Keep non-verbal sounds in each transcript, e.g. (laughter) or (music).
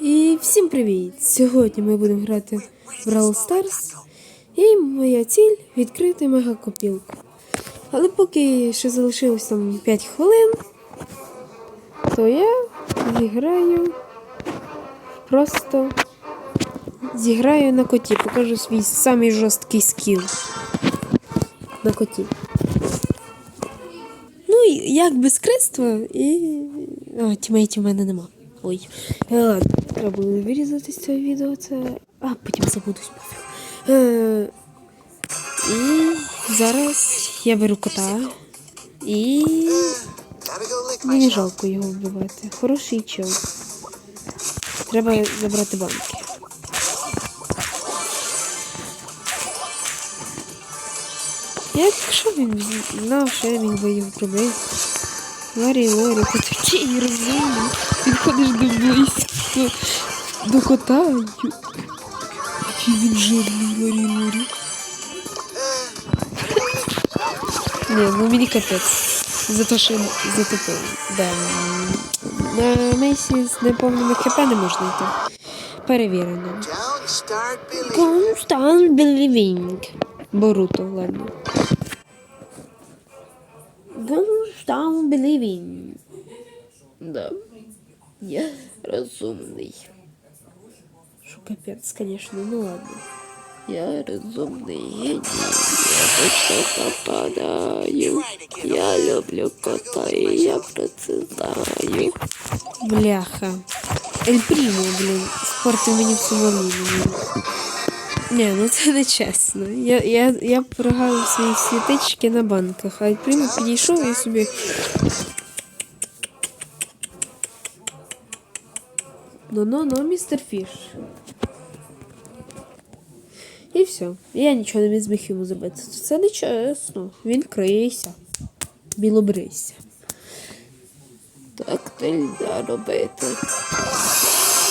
І всім привіт! Сьогодні ми будемо грати в Brawl Stars. І моя ціль відкрити мегакопілку. Але поки ще залишилось там 5 хвилин, то я зіграю просто зіграю на коті, покажу свій самий жорсткий скіл на коті. Ну, як без криства і. А, тімейтів в мене нема. Ой. Е, ладно, треба було вирізати з цього відео. Це. А, потім забудусь. Е, і зараз я беру кота. І. Мені жалко його вбивати. Хороший чел. Треба забрати банки. Якщо він знав, що я міг би його пробити. Ларі, Ларі, ти такий розумний. Підходиш до близько до кота. Який він жирний, Ларі, Ларі. Ні, ну мені капець. За те, що затопив. Да. На Мейсі з неповними хп не можна йти. Перевірено. Don't start. Believing. Боруто, ладно. Constant believing. Да. Я розумний. Що капець, звісно, ну ладно. Я розумний геній. Я точно попадаю. Я люблю кота і я про це знаю. Бляха. Ель Прімо, блін, спортив мені всю малину. Ні, ну це не чесно. Я, я, я прогавив свої світички на банках, а Ель Прімо підійшов і собі. Ну-ну-ну, містер Фіш. І все. Я нічого не зміг йому забити. Це не чесно. Він криється. Білобрися. Так нельзя робити.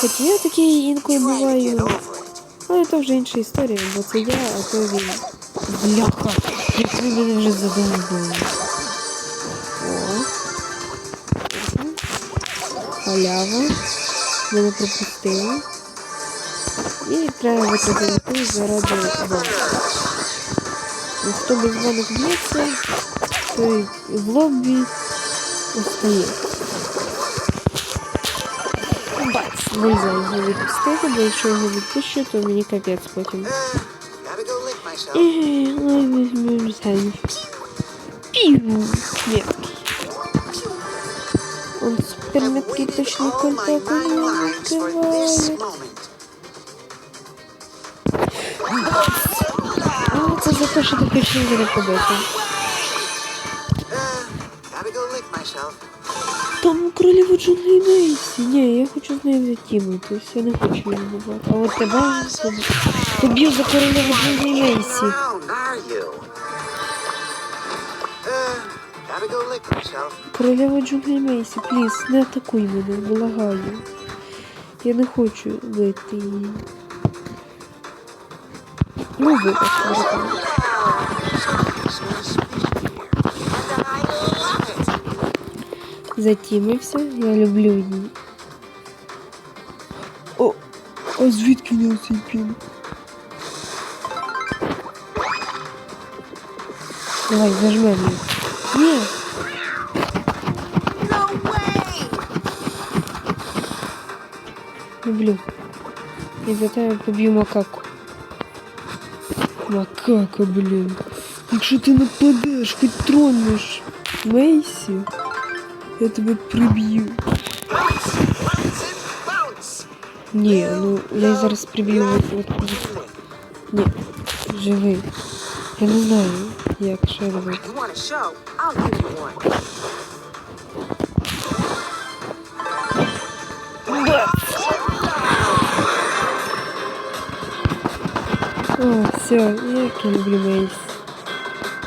Хоч я такий інколи буваю. It. Але це вже інша історія, бо це я, а то він. Бляха, як ви мене вже. О. Халява. Мене пропустили. І треба витратити заради банку. Ну, Хто без банок б'ється, той в лобі остає. Бац, нельзя його відпустити, бо якщо його відпущу, то мені капець потім. Uh, gotta go lick myself. І ну, візьмемо зелень. Пів меткий. Он супер I've меткий waited точно all my кольцо nine lives for this відкриває. moment. А, це за те, що ти хочеш мене побити. Там королева джунглі Мейсі. Ні, я хочу з нею затімитись. Я не хочу її вбивати. А от тебе поб- поб'ю за королеву джунглі Мейсі. Myself. Королева джунглі Мейсі, пліз, не атакуй мене, благаю. Я не хочу бити її. Ну, вибач, Затімився, я люблю її. О, а звідки в нього цей пін? Давай, зажмем її. Ні, No way! люблю. І за тебе поб'ю макаку. Макака, блін. Якщо ти нападеш, хоч тронеш Мейсі, я тебе приб'ю. Bounce and bounce. Ні, ну я зараз приб'ю от, от, Ні, живий. Я не знаю, як ще робити. You want a show? I'll give you one. О, все, як я люблю Мейсі.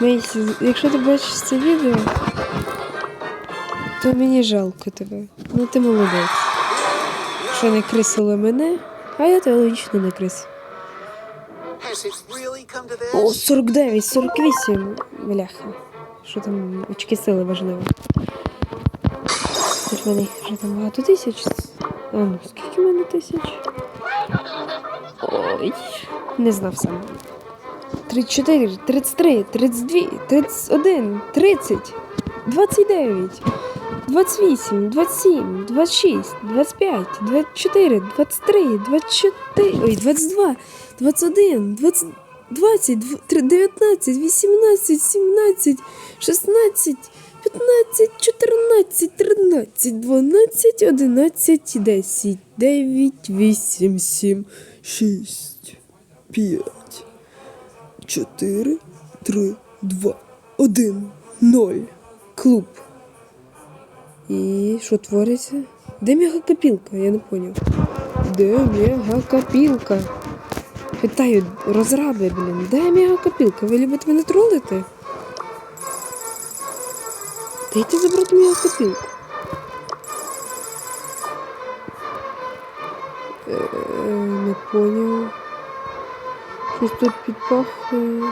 Мейсі, якщо ти бачиш це відео, то мені жалко тебе. Ну ти молодець. Що не крисила мене, а я тебе логічно не крис. О, 49, 48. Бляха. Що там очки сили важливо. В мене вже там багато тисяч. А ну, скільки в мене тисяч? Ой, не знав сам. 34, 33, 32, 31, 30, 29, 28, 27, 26, 25, 24, 23, 24, ой, 22, 21, 20, 20, 19, 18, 17, 16, 15, 14, 13, 12, 11, 10, 9, 8, 7, 6, 5, 4, 3, 2, 1, 0. Клуб. І що твориться? Де мегакопілка? Я не поняв. Де мегакопілка? Питаю, розраби, блін, де мегакопілка? Ви любите мене тролити? Дайте забрати мегакопілку. Е, не поняв. Щось тут підпахує.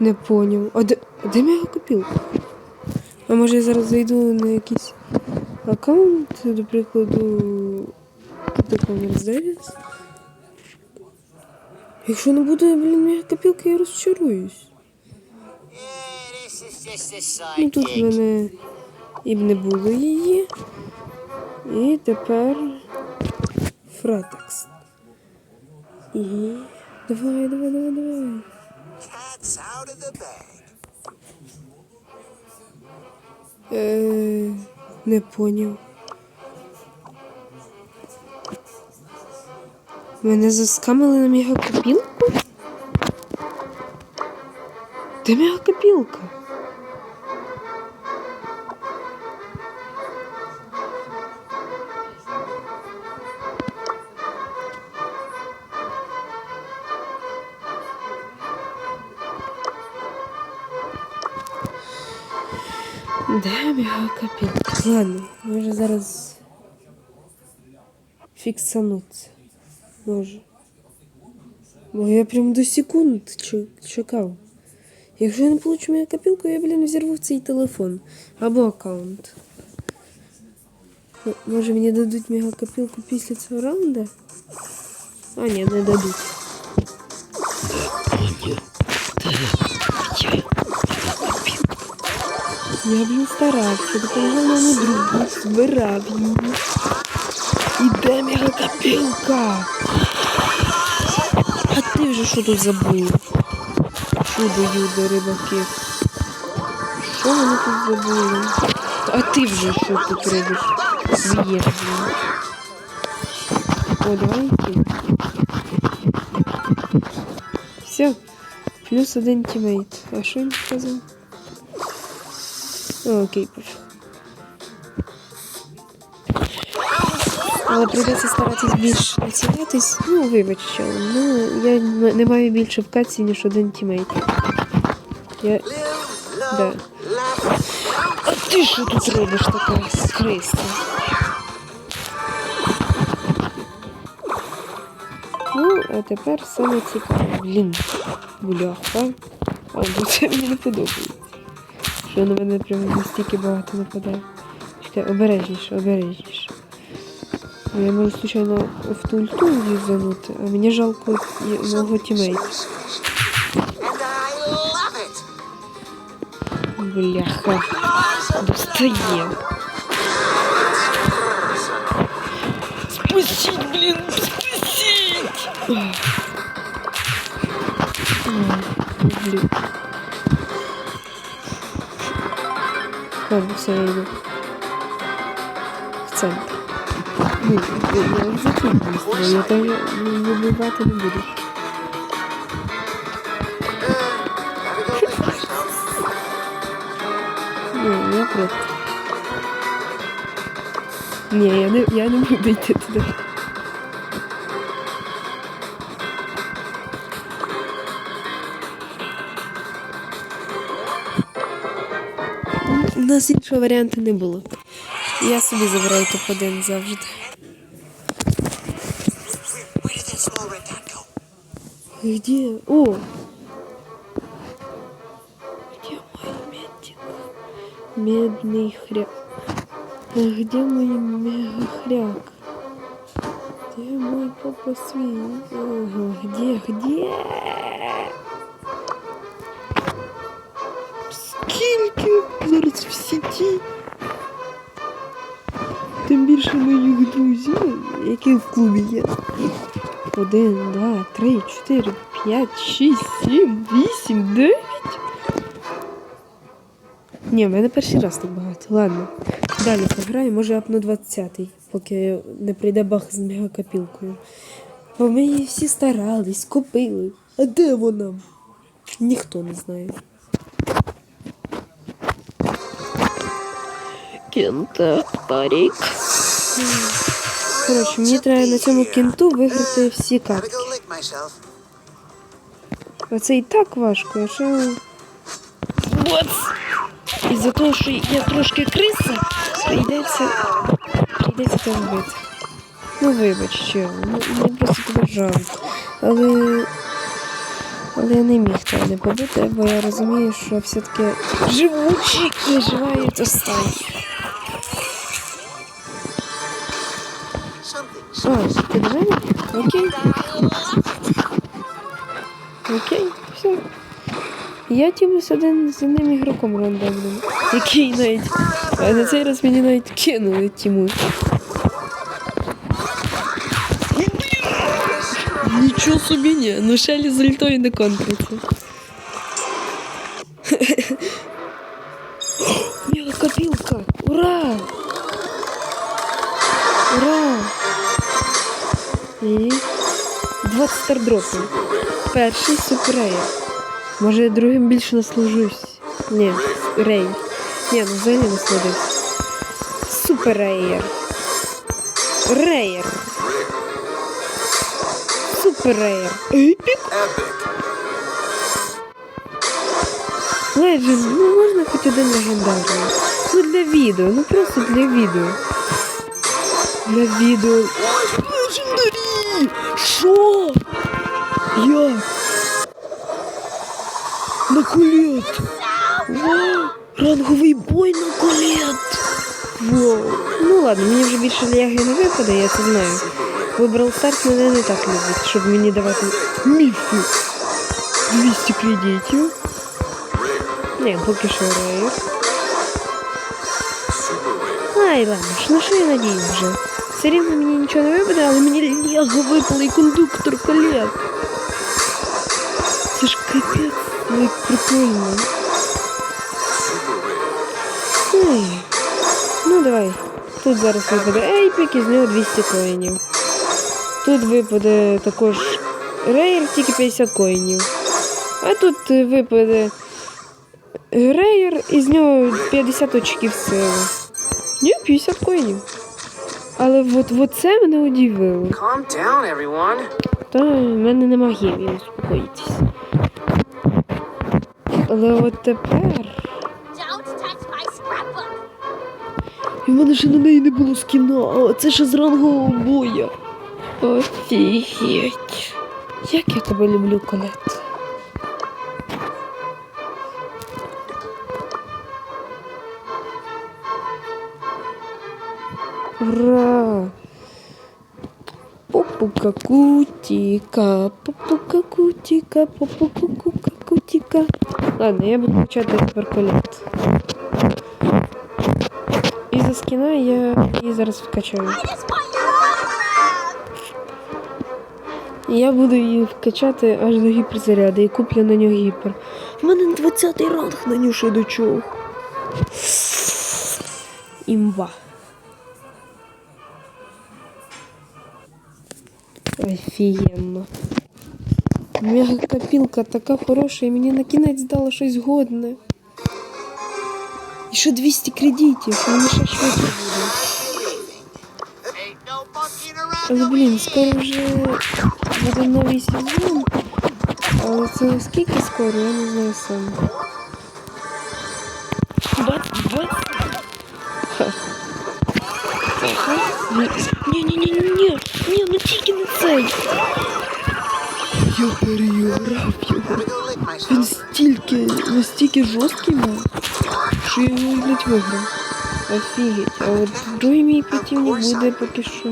Не поняв. А де, де моя копілка? А може я зараз зайду на якийсь аккаунт, до прикладу, Commerce Davis? Якщо не буде, блін, моя копілка, я розчаруюсь. Ну тут в мене і б не було її. І тепер Фратекс. І. Давай, давай, давай, давай. Cat's out of the bag. Е, не поняв. Мене заскамили на мегакопілку? Де мегакопілка? Де мегакопілка? Ладно, може зараз фіксануться. Може. Бо я прям до секунд чу- чекав. Якщо я не получу мегакопілку, я, блін, взірву цей телефон. Або аккаунт. Ну, Може мені дадуть мегакопілку після цього раунду? А, ні, не дадуть. Я, блін, старався, допомагав моєму другу, збирав її. Іде мегакопілка. А ти вже що тут забув? Чудо юдо, рибаки. Що вони тут забули? А ти вже що тут робиш? В'єр. О, давай йти. Все. Плюс один тімейт. А що він сказав? Окей, пофіг. Але прийдеться старатись більш націлятись. Ну, вибач, що. Ну, я не маю більше вкації, ніж один тімейт. Я... Да. А ти що тут робиш така криста? Ну, а тепер саме цікаве. Блін, бляха. А, ну це мені не подобається. Що на мене прям настільки багато нападає. Чекай, обережніше, обережніше. Я можу случайно в ту ульту юзанути, а мені жалко мого тімейта. Бляха. Достає. Спасіть, блін, спасіть! Блін. Ладно, все, я йду. В центр. Ну, я вже тут быстро, я ну, вибивати не буду. Ні, я проти. Ні, я не, я не буду йти туди. Нас іншого варіанту не було. Я собі забираю топ-1 завжди. Где? О! Где мой ментик? медный хряк. А Где мой мегахряк? Где мой папа свин? Где, где? Скільки зараз в сіті? Тим більше моїх друзів, які в клубі є. Один, два, три, чотири, п'ять, шість, сім, вісім, дев'ять. Ні, в мене перший раз так багато. Ладно. Далі пограю, може апну 20-й, поки не прийде бах з мегакопілкою. Бо ми її всі старались, купили. А де вона? Ніхто не знає. Кента парік. Коротше, мені треба на цьому кінту виграти всі картки. go lick myself. А це і так важко, а ще. Вот. Із-за того, що я трошки криса, прийдеться. Прийдеться це вбити. Ну вибач, що, ну мені просто тебе жалко. Але. Але я не міг тебе не побити, бо я розумію, що все-таки живучі виживають останні. А, ти? Окей. Окей, все. Я тімусь один з одним ігроком рандомним, який навіть. А на цей раз мені навіть кинули тіму. Нічого собі ні, ну Шелі з ультою не контриться. 20 стардропів. Перший супереєр. Може, я другим більше наслужусь. Ні, рей. Ні, ну взагалі насладився. Супереєр. Реєр. Супереєр. Епік? Ледженд, ну можна хоч один легендарний. Ну для відео, ну просто для відео. Для відео. Легендарі! Що? Як? На кулет! Вау! Ранговий бой на кулет! Вау! Ну ладно, мені вже більше ляги не випаде, я це знаю. Вибрав старт мене не так любить, щоб мені давати міфи. 200 кредитів. Ні, поки що рейр. Ай, ладно ну що я надію вже. Все рівно мені нічого не випаде, але мені лего випали і кондуктор колет. Це ж капець, ну як прикольно. Ей. Ну давай. Тут зараз випаде ейпік, і з нього 200 коїнів. Тут випаде також рейер, тільки 50 коїнів. А тут е, випаде рейер, і з нього 50 очків сили. Ні, 50 коїнів. Але от, от це мене удивило. Calm down, everyone. Та в мене нема гіві, успокоїтесь. Але от тепер. І в мене ще на неї не було скіна, а це ще з рангового боя. Офігеть. Як я тебе люблю, Колет. Ура! Попука кутика, попука кутика, попука кука кутика. Ладно, я буду почати тепер колет. І за скіна я її зараз вкачаю. Я буду її вкачати аж до гіперзаряду і куплю на нього гіпер. У мене 20-й ранг на нього ще до чого. Імба. Офігенно. Мегакопілка така хороша і мені на кінець дала щось годне. І ще 200 кредитів, мені ще швидше буде. Ain't no monkeying around Але no блін, скоро вже буде новий сезон. Але це скільки скоро, я не знаю сам. Бац, Ну тільки не цей. Я переіграв його. Він стільки, настільки жорсткий був, що я його, блядь, виграв. Офігеть. А от другий мій противник буде поки що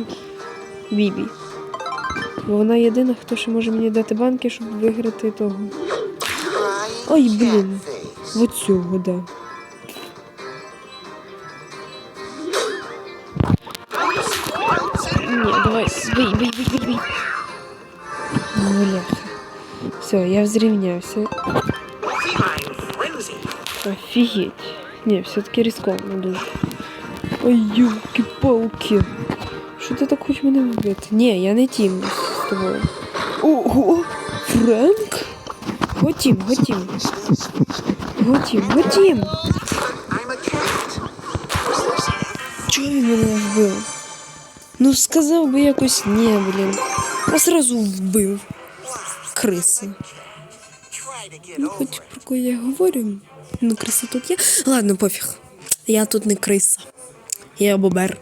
Бібі. Бо вона єдина, хто ще може мені дати банки, щоб виграти того. Ой, блін. cat. Вот цього, да. Все, я взрівнявся. Feline frenzy. Офігеть. Ні, все-таки рискованно дуже. Ой, юлки-палки. Що ти так хочеш мене вбити? Ні, я не тім з тобою. Ого! Френк? Готім, готім. Готім, готім. I'm a cat. Чого він мене вбив? Ну сказав би якось ні, блін. А сразу вбив. Get Ну, хоч про кого я говорю. Ну, криса тут є. Ладно, пофіг. Я тут не криса. Я бобер.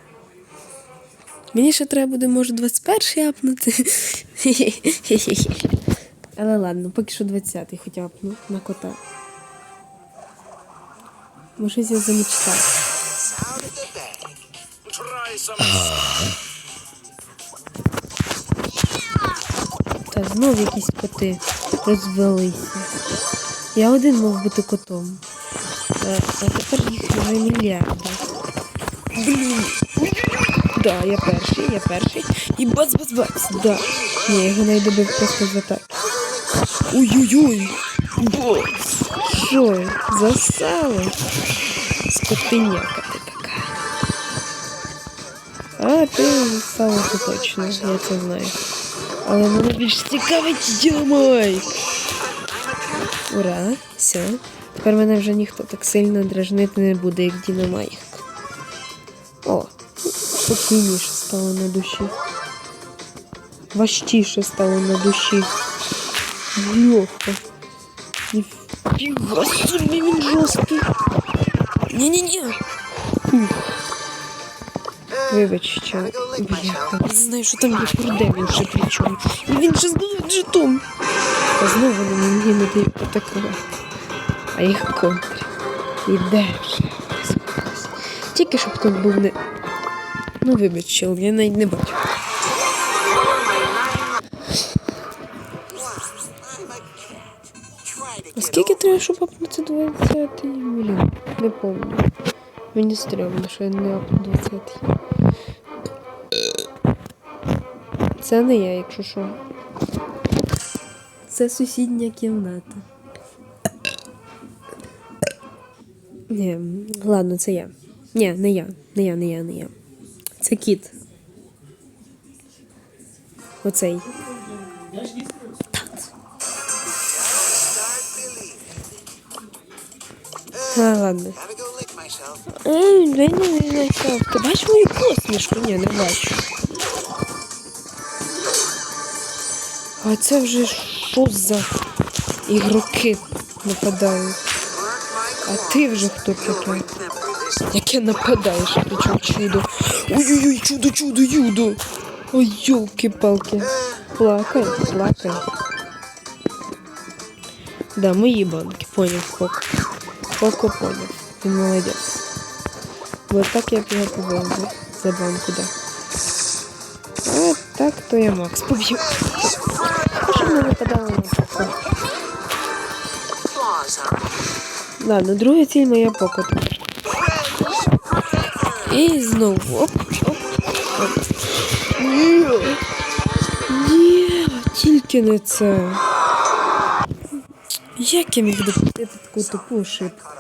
Мені ще треба буде, може, 21-й апнути. (laughs) Але ладно, поки що 20-й хоча б ну, на кота. Може, я замічтав. Та знов якісь коти розвелися. Я один мав бути котом. А, а тепер їх вже мільярди. Блін. Да, я перший, я перший. І бац-бац-бац. Да. Ні, його не добив просто за так. Ой-ой-ой. Бац. Що? Засало? Скотиняка ти така. А, ти засало це точно, я це знаю. Але мене більш цікавить Дімайк. Ура, все. Тепер мене вже ніхто так сильно дражнити не буде, як Дінамайк. О, спокійніше стало на душі. Важчіше стало на душі. Льоха. Ніфіга собі він жорсткий. Ні-ні-ні. Вибач, що бляха. Не знаю, що там є курдемін ще при чому. І він ще здобув жетон. Та знову вони мені не дають атакувати. А їх контр. Іде вже. Тільки щоб тут був не. Ну, вибач, чел, я навіть не бачу. А скільки треба, щоб апнути 20 Блін, не пам'ятаю. Мені стрьомно, що я не апну 20 Це не я, якщо що. Це сусідня кімната. Ні, ладно, це я. Ні, не я. Не я, не я, не я. Це кіт. Оцей. А, ладно. Ей, дай не знайшов. Ти бачиш мою посмішку? Ні, не бачу. А це вже що за ігроки нападають? А ти вже хто this Яке нападаєш, причому чудо. Ой-ой-ой, чудо, чудо, юдо. Ой, ёлки-палки. Плакай, плакай. Да, мої банки, поняв, Коко. Коко поняв. Він молодець. Бо так я його повезли за банку, да. А так, то я Макс поб'ю. Не випадало? Ладно, друга ціль моя покот. І знову. Оп, оп, оп. Ні, Ні, тільки не це. Як я міг допустити таку тупу ошибку?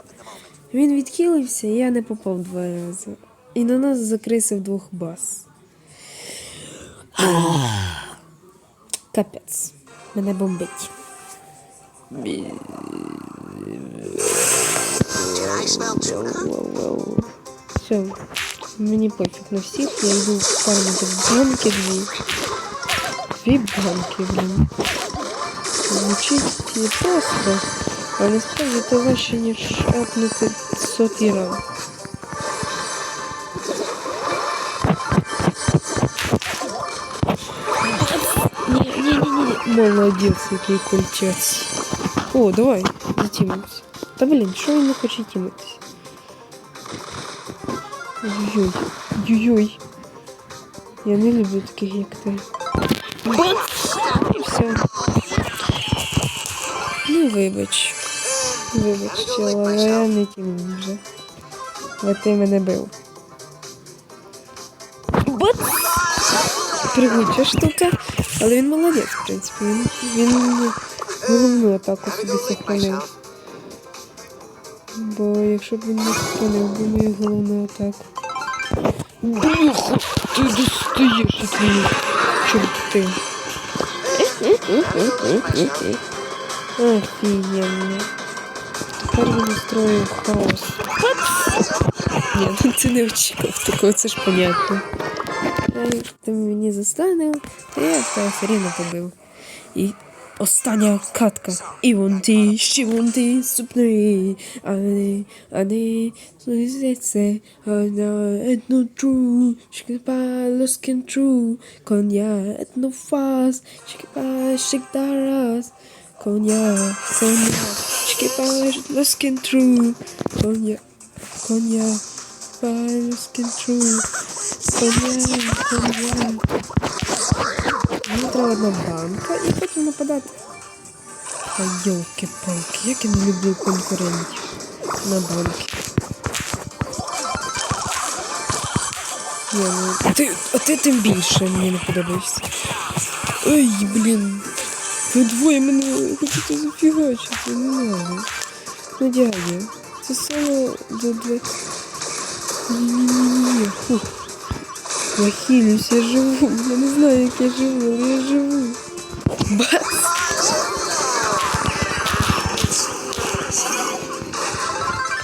Він відхилився, і я не попав два рази. І на нас закрився двох бас. Капець. Мене бомбить. Все, мені пофіг на всіх, я йду фармити банки дві. Дві банки, блін. Звучить просто, а насправді це важче, ніж апнути сотий раз. Молодець, який кульчець. О, давай, затімимось. Та блін, що він не хоче тімитись? Ой-ой. Ой-ой. Я не люблю таких, як ти. І все. Ну, вибач. Вибач, але я не тім вже. Бо ти мене бив. Пригуча штука. Але він молодець, в принципі. Він, він головну атаку собі сохранив. Бо якщо б він не сохранив би мою головну атаку. Бляха, ти достаєш мене, чорти. Офігенно. Тепер він устроїв хаос. Ні, ну (laughs) ти не очікував такого, це ж понятно. wydaje, tym nie zostanę. To ja ta Serena to był. I ostatnia katka. I want tea, she want tea, supnoi. Ani, ani, so is it say, ana, et no true, she can true, konia, et no fast, she can daras. Konia, konia, she can buy, true, konia, konia, buy, lost can true. Коня. Мені треба одна банка і потім нападати. Та йолки-палки, як я не люблю конкурентів на банки. Ні, ну, ти, а ти тим більше мені не подобаєшся. Ой, блін. Ви двоє мене хочете зафігачити, не надо. Ну, дядя, це саме до двох. Ні-ні-ні-ні. Фух. Я я живу. Я не знаю, як я живу, але я живу. Бац!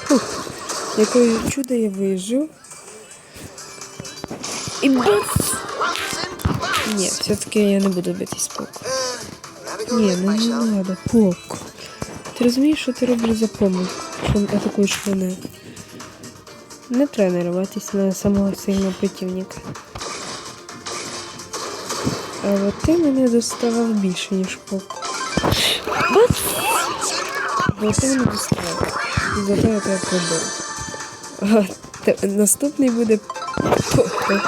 Фух. Якое чудо я вижив. І бац! Ні, все-таки я не буду битись поку. Ні, ну не надо, поку. Ти розумієш, що ти робиш за помилку, що атакуєш мене? Не треба на самого сильного противника. А от ти мене доставав більше, ніж. Бац! Бо ти мене доставав. Зато я тебе пробив. А наступний буде поку.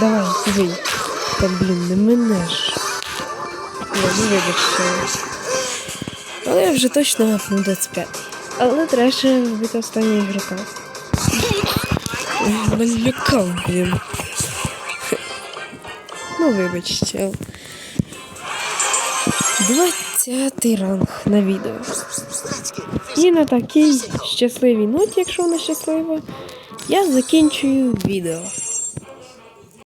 Давай, вий. Та блін, не мене ж. Я не вибачте. Але я вже точно апнув 25. Але треба ще вбити останнього ігрока. Налякав, блін. Ну, вибачте. Двадцятий ранг на відео. І на такій щасливій ноті, якщо вона щаслива, я закінчую відео.